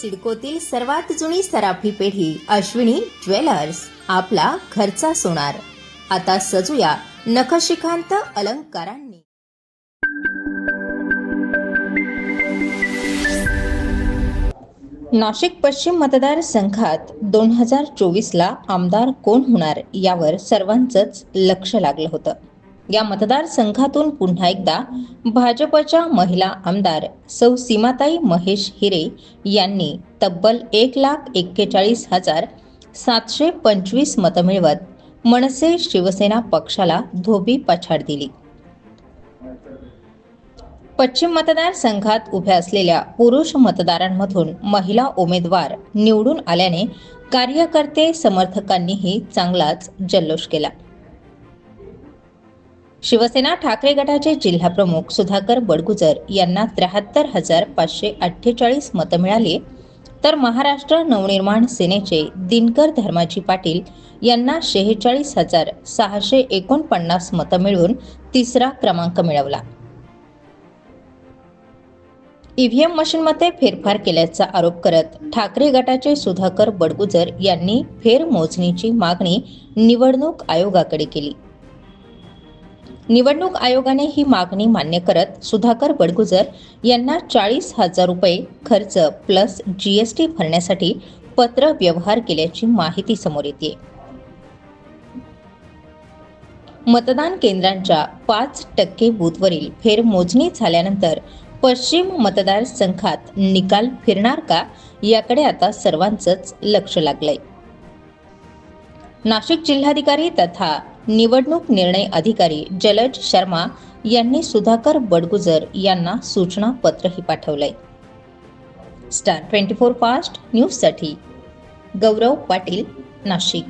सिडकोतील सर्वात जुनी सराफी पेढी अश्विनी ज्वेलर्स आपला घरचा सोनार. आता सजूया नखशिखांत अलंकारांनी. नाशिक पश्चिम मतदारसंघात दोन हजार चोवीसला आमदार कोण होणार यावर सर्वांचंच लक्ष लागलं होतं. या मतदारसंघातून पुन्हा एकदा भाजपच्या महिला आमदार सौ सीमाताई महेश हिरे यांनी तब्बल एक लाख एक्केचाळीस हजार सातशे पंचवीस मतं मिळवत मनसे शिवसेना पक्षाला धोबी पछाड दिली. पश्चिम मतदारसंघात उभ्या असलेल्या पुरुष मतदारांमधून महिला उमेदवार निवडून आल्याने कार्यकर्ते समर्थकांनीही चांगलाच जल्लोष केला. शिवसेना ठाकरे गटाचे जिल्हाप्रमुख सुधाकर बडगुजर यांना त्र्याहत्तर हजार पाचशे अठ्ठेचाळीस मतं मिळाली. तर महाराष्ट्र नवनिर्माण सेनेचे दिनकर धर्माजी पाटील यांना शेहेचाळीस हजार सहाशे एकोणपन्नास मतं मिळवून तिसरा क्रमांक मिळवला. ईव्हीएम मशीनमध्ये फेरफार केल्याचा आरोप करत ठाकरे गटाचे सुधाकर बडगुजर यांनी फेरमोजणीची मागणी निवडणूक आयोगाकडे केली. निवडणूक आयोगाने ही मागणी मान्य करत सुधाकर बडगुजर यांना चाळीस हजार रुपये खर्च प्लस जीएसटी भरण्यासाठी पत्र व्यवहार केल्याची माहिती समोर येते. मतदान केंद्रांच्या पाच टक्के बूथवरील फेरमोजणी झाल्यानंतर पश्चिम मतदारसंघात निकाल फिरणार का? याकडे आता सर्वांचंच लक्ष लागलंय. नाशिक जिल्हाधिकारी तथा निवडणूक निर्णय अधिकारी जलज शर्मा यांनी सुधाकर बडगुजर यांना सूचना पत्रही पाठवलंय. स्टार ट्वेंटी फोर फास्ट न्यूजसाठी गौरव पाटील नाशिक.